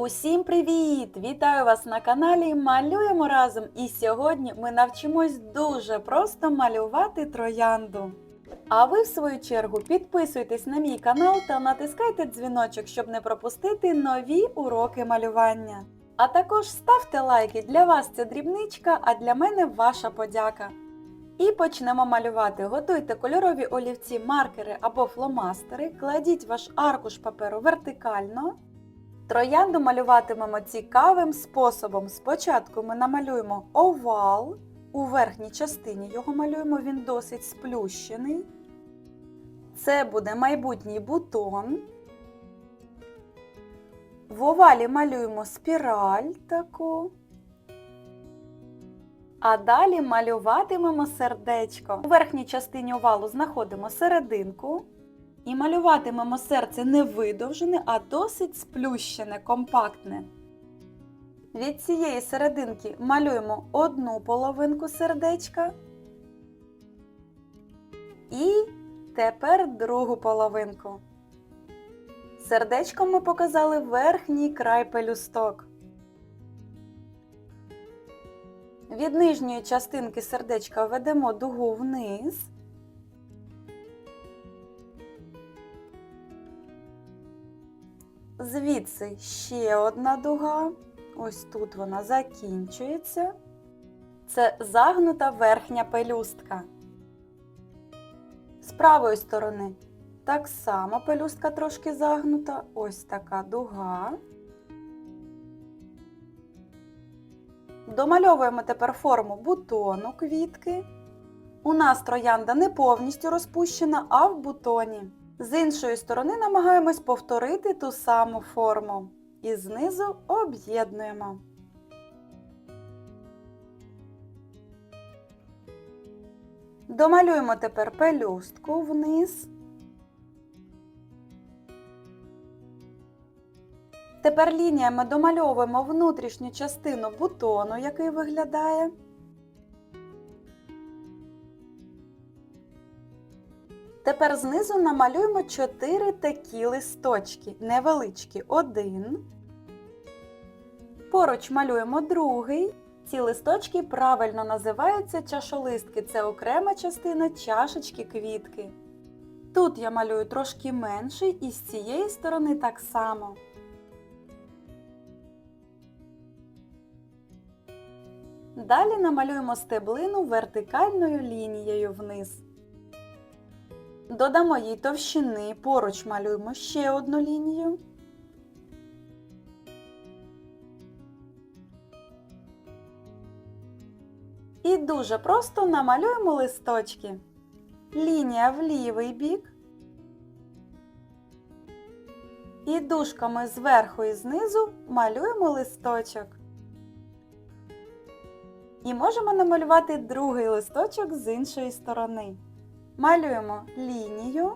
Усім привіт! Вітаю вас на каналі Малюємо разом. І сьогодні ми навчимось дуже просто малювати троянду. А ви, в свою чергу, підписуйтесь на мій канал та натискайте дзвіночок, щоб не пропустити нові уроки малювання. А також ставте лайки, для вас це дрібничка, а для мене ваша подяка. І почнемо малювати. Готуйте кольорові олівці, маркери або фломастери, кладіть ваш аркуш паперу вертикально. Троянду малюватимемо цікавим способом. Спочатку ми намалюємо овал. У верхній частині його малюємо, він досить сплющений. Це буде майбутній бутон. В овалі малюємо спіраль таку. А далі малюватимемо сердечко. У верхній частині овалу знаходимо серединку. І малюватимемо серце не видовжене, а досить сплющене, компактне. Від цієї серединки малюємо одну половинку сердечка. І тепер другу половинку. Сердечком ми показали верхній край пелюсток. Від нижньої частинки сердечка ведемо дугу вниз. Звідси ще одна дуга. Ось тут вона закінчується. Це загнута верхня пелюстка. З правої сторони так само пелюстка трошки загнута. Ось така дуга. Домальовуємо тепер форму бутону квітки. У нас троянда не повністю розпущена, а в бутоні. З іншої сторони намагаємось повторити ту саму форму. І знизу об'єднуємо. Домалюємо тепер пелюстку вниз. Тепер лініями домальовуємо внутрішню частину бутону, який виглядає. Тепер знизу намалюємо 4 такі листочки, невеличкі один. Поруч малюємо другий. Ці листочки правильно називаються чашолистки. Це окрема частина чашечки квітки. Тут я малюю трошки менший і з цієї сторони так само. Далі намалюємо стеблину вертикальною лінією вниз. Додамо їй товщини, поруч малюємо ще одну лінію. І дуже просто намалюємо листочки. Лінія в лівий бік. І дужками зверху і знизу малюємо листочок. І можемо намалювати другий листочок з іншої сторони. Малюємо лінію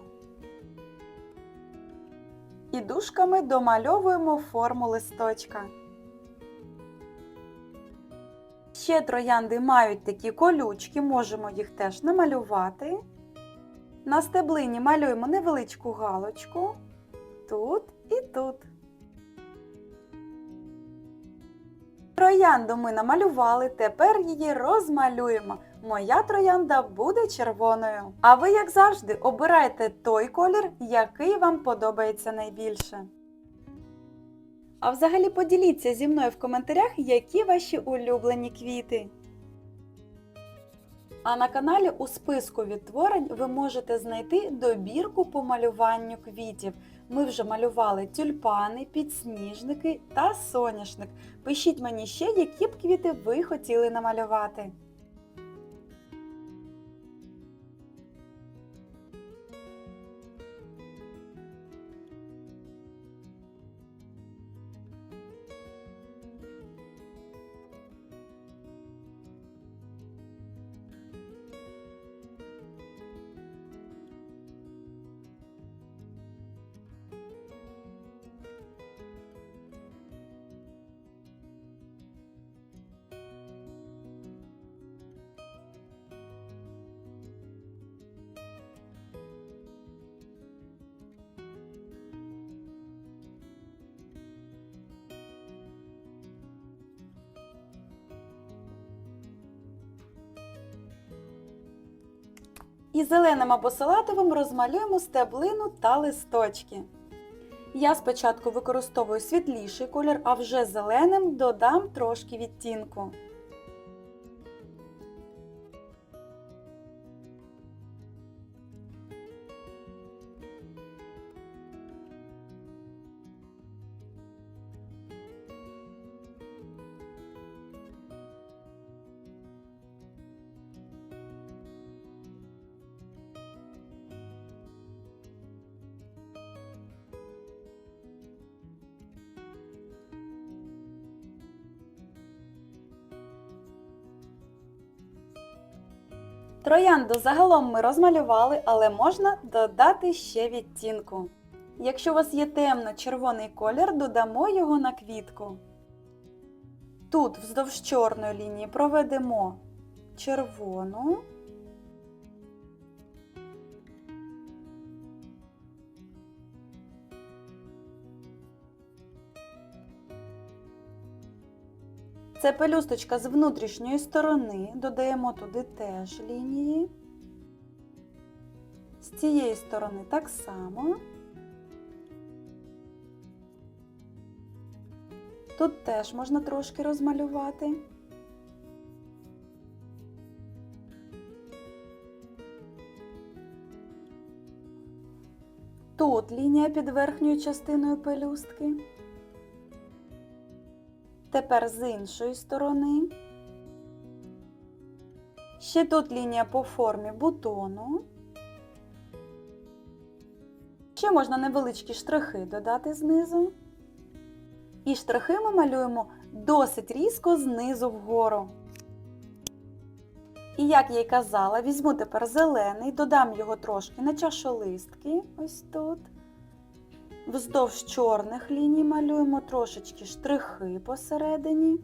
і дужками домальовуємо форму листочка. Ще троянди мають такі колючки, можемо їх теж намалювати. На стеблині малюємо невеличку галочку тут і тут. Троянду ми намалювали, тепер її розмалюємо. Моя троянда буде червоною. А ви, як завжди, обирайте той колір, який вам подобається найбільше. А взагалі поділіться зі мною в коментарях, які ваші улюблені квіти. А на каналі у списку відтворень ви можете знайти добірку по малюванню квітів. Ми вже малювали тюльпани, підсніжники та соняшник. Пишіть мені ще, які б квіти ви хотіли намалювати. І зеленим або салатовим розмалюємо стеблину та листочки. Я спочатку використовую світліший колір, а вже зеленим додам трошки відтінку. Троянду загалом ми розмалювали, але можна додати ще відтінку. Якщо у вас є темно-червоний колір, додамо його на квітку. Тут вздовж чорної лінії проведемо червону. Це пелюсточка з внутрішньої сторони, додаємо туди теж лінії. З цієї сторони так само. Тут теж можна трошки розмалювати. Тут лінія під верхньою частиною пелюстки. Тепер з іншої сторони. Ще тут лінія по формі бутону. Ще можна невеличкі штрихи додати знизу. І штрихи ми малюємо досить різко знизу вгору. І як я й казала, візьму тепер зелений, додам його трошки на чашолистки, ось тут. Вздовж чорних ліній малюємо трошечки штрихи посередині.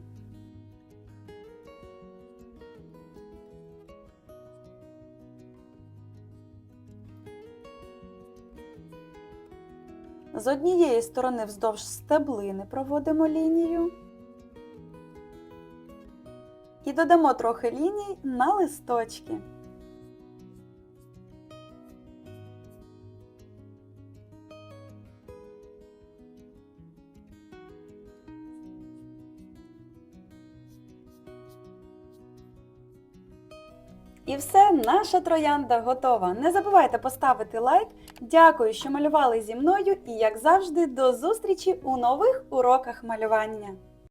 З однієї сторони вздовж стеблини проводимо лінію. І додамо трохи ліній на листочки. І все, наша троянда готова. Не забувайте поставити лайк. Дякую, що малювали зі мною і, як завжди, до зустрічі у нових уроках малювання.